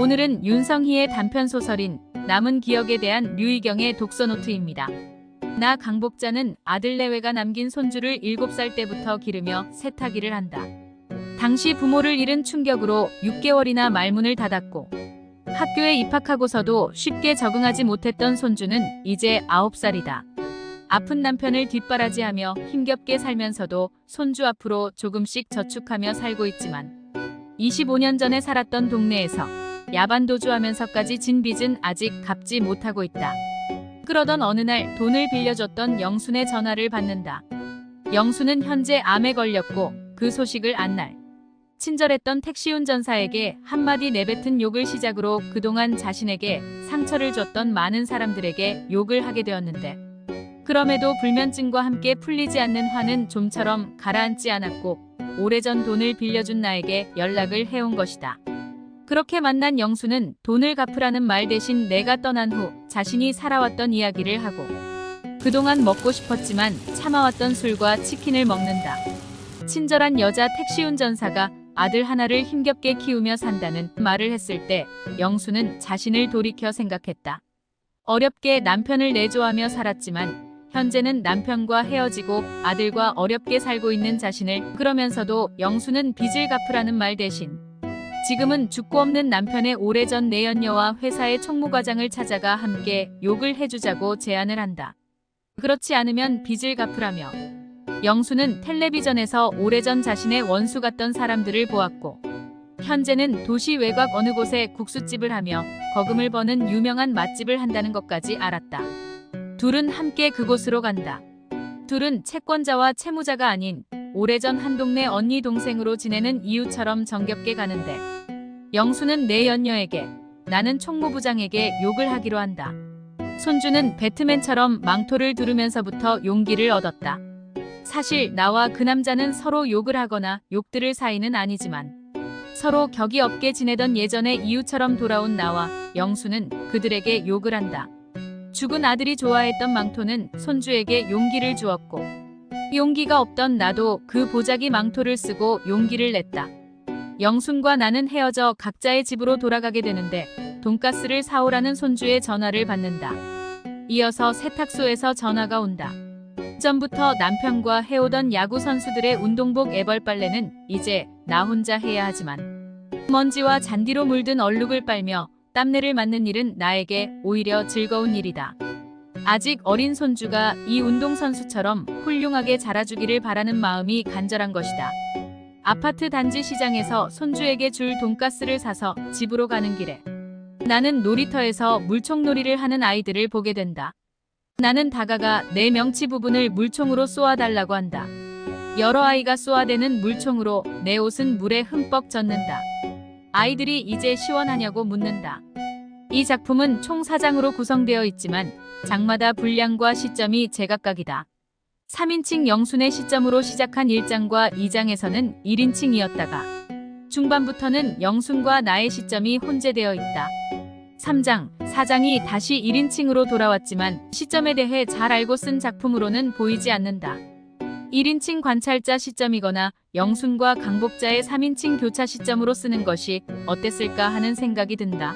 오늘은 윤성희의 단편 소설인 남은 기억에 대한 류희경의 독서노트입니다. 나 강복자는 아들 내외가 남긴 손주를 7살 때부터 기르며 세타기를 한다. 당시 부모를 잃은 충격으로 6개월이나 말문을 닫았고 학교에 입학하고서도 쉽게 적응하지 못했던 손주는 이제 9살이다. 아픈 남편을 뒷바라지하며 힘겹게 살면서도 손주 앞으로 조금씩 저축하며 살고 있지만 25년 전에 살았던 동네에서 야반도주하면서까지 진 빚은 아직 갚지 못하고 있다. 그러던 어느 날 돈을 빌려줬던 영순의 전화를 받는다. 영순은 현재 암에 걸렸고 그 소식을 안 날. 친절했던 택시 운전사에게 한마디 내뱉은 욕을 시작으로 그동안 자신에게 상처를 줬던 많은 사람들에게 욕을 하게 되었는데 그럼에도 불면증과 함께 풀리지 않는 화는 좀처럼 가라앉지 않았고 오래전 돈을 빌려준 나에게 연락을 해온 것이다. 그렇게 만난 영수는 돈을 갚으라는 말 대신 내가 떠난 후 자신이 살아왔던 이야기를 하고 그동안 먹고 싶었지만 참아왔던 술과 치킨을 먹는다. 친절한 여자 택시 운전사가 아들 하나를 힘겹게 키우며 산다는 말을 했을 때 영수는 자신을 돌이켜 생각했다. 어렵게 남편을 내조하며 살았지만 현재는 남편과 헤어지고 아들과 어렵게 살고 있는 자신을 그러면서도 영수는 빚을 갚으라는 말 대신 지금은 죽고 없는 남편의 오래전 내연녀와 회사의 총무과장을 찾아가 함께 욕을 해주자고 제안을 한다. 그렇지 않으면 빚을 갚으라며 영수는 텔레비전에서 오래전 자신의 원수 같던 사람들을 보았고 현재는 도시 외곽 어느 곳에 국수집을 하며 거금을 버는 유명한 맛집을 한다는 것까지 알았다. 둘은 함께 그곳으로 간다. 둘은 채권자와 채무자가 아닌 오래전 한 동네 언니 동생으로 지내는 이웃처럼 정겹게 가는데 영수는 내 연녀에게 나는 총무부장에게 욕을 하기로 한다. 손주는 배트맨처럼 망토를 두르면서부터 용기를 얻었다. 사실 나와 그 남자는 서로 욕을 하거나 욕들을 사이는 아니지만 서로 격이 없게 지내던 예전의 이웃처럼 돌아온 나와 영수는 그들에게 욕을 한다. 죽은 아들이 좋아했던 망토는 손주에게 용기를 주었고 용기가 없던 나도 그 보자기 망토를 쓰고 용기를 냈다. 영순과 나는 헤어져 각자의 집으로 돌아가게 되는데 돈가스를 사오라는 손주의 전화를 받는다. 이어서 세탁소에서 전화가 온다. 전부터 남편과 해오던 야구 선수들의 운동복 애벌 빨래는 이제 나 혼자 해야 하지만 먼지와 잔디로 물든 얼룩을 빨며 땀내를 맡는 일은 나에게 오히려 즐거운 일이다. 아직 어린 손주가 이 운동선수처럼 훌륭하게 자라주기를 바라는 마음이 간절한 것이다. 아파트 단지 시장에서 손주에게 줄 돈가스를 사서 집으로 가는 길에 나는 놀이터에서 물총놀이를 하는 아이들을 보게 된다. 나는 다가가 내 명치 부분을 물총으로 쏘아달라고 한다. 여러 아이가 쏘아대는 물총으로 내 옷은 물에 흠뻑 젖는다. 아이들이 이제 시원하냐고 묻는다. 이 작품은 총 4장으로 구성되어 있지만 장마다 분량과 시점이 제각각이다. 3인칭 영순의 시점으로 시작한 1장과 2장에서는 1인칭이었다가 중반부터는 영순과 나의 시점이 혼재되어 있다. 3장, 4장이 다시 1인칭으로 돌아왔지만 시점에 대해 잘 알고 쓴 작품으로는 보이지 않는다. 1인칭 관찰자 시점이거나 영순과 강복자의 3인칭 교차 시점으로 쓰는 것이 어땠을까 하는 생각이 든다.